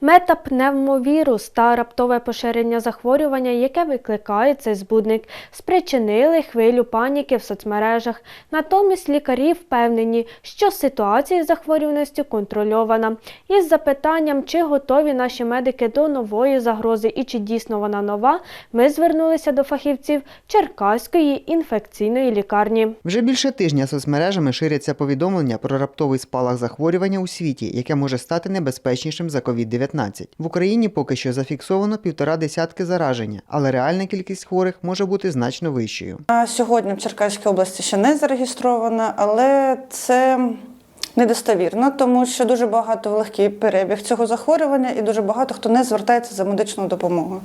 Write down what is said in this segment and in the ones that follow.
Метапневмовірус та раптове поширення захворювання, яке викликає цей збудник, спричинили хвилю паніки в соцмережах. Натомість лікарі впевнені, що ситуація з захворюваністю контрольована. Із запитанням, чи готові наші медики до нової загрози і чи дійсно вона нова, ми звернулися до фахівців Черкаської інфекційної лікарні. Вже більше тижня соцмережами ширяться повідомлення про раптовий спалах захворювання у світі, яке може стати небезпечнішим за COVID-19. В Україні поки що зафіксовано півтора десятки зараження, але реальна кількість хворих може бути значно вищою. А Сьогодні в Черкаській області ще не зареєстровано, але це недостовірно, тому що дуже багато легкий перебіг цього захворювання і дуже багато хто не звертається за медичною допомогою.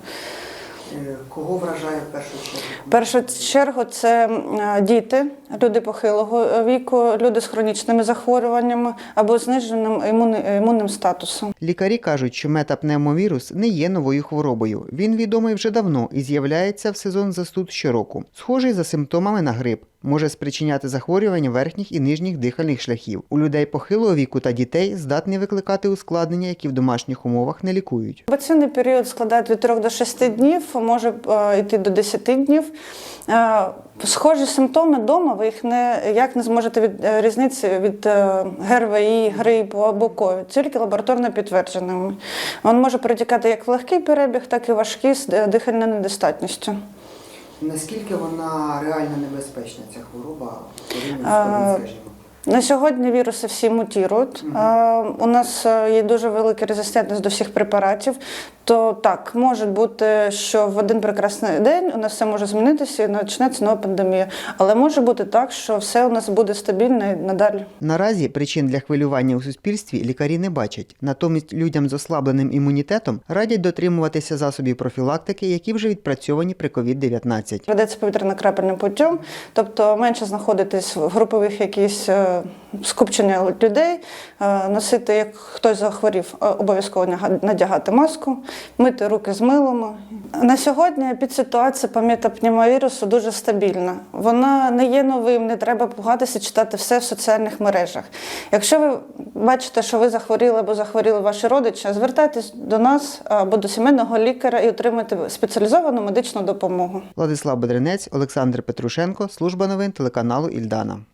Кого вражає в першу чергу? В першу чергу це е, діти, люди похилого віку, люди з хронічними захворюваннями або зниженим імунним статусом. Лікарі кажуть, що метапневмовірус не є новою хворобою. Він відомий вже давно і з'являється в сезон застуд щороку. Схожий за симптомами на грип. Може спричиняти захворювання верхніх і нижніх дихальних шляхів. У людей похилого віку та дітей здатний викликати ускладнення, які в домашніх умовах не лікують. Інкубаційний період складає від 3 до 6 днів, може е, йти до 10 днів. Е, Схожі симптоми вдома, ви їх не, як не зможете від е, ГРВІ, грипу або ковід, тільки лабораторно підтвердженими. Він може протікати як в легкий перебіг, так і важкий з дихальною недостатністю. Наскільки вона реально небезпечна, ця хвороба А, На сьогодні віруси всі мутірують. Е, У нас е, є дуже велика резистентність до всіх препаратів. То так, може бути, що в один прекрасний день у нас все може змінитися і почнеться нова пандемія. Але може бути так, що все у нас буде стабільно і надалі. Наразі причин для хвилювання у суспільстві лікарі не бачать. Натомість людям з ослабленим імунітетом радять дотримуватися засобів профілактики, які вже відпрацьовані при COVID-19. Ведеться повітряно-крапельним путем, тобто менше знаходитись в групових якісь е, скупчення людей, е, носити, як хтось захворів, е, обов'язково надягати маску, мити руки з милом. На сьогодні підситуація по метапневмовірусу дуже стабільна. Вона не є новим, не треба пугатися читати все в соціальних мережах. Якщо ви бачите, що ви захворіли або захворіли ваші родичі, звертайтесь до нас або до сімейного лікаря і отримайте спеціалізовану медичну допомогу. Владислав Бедренець, Олександр Петрушенко, служба новин телеканалу Ільдана.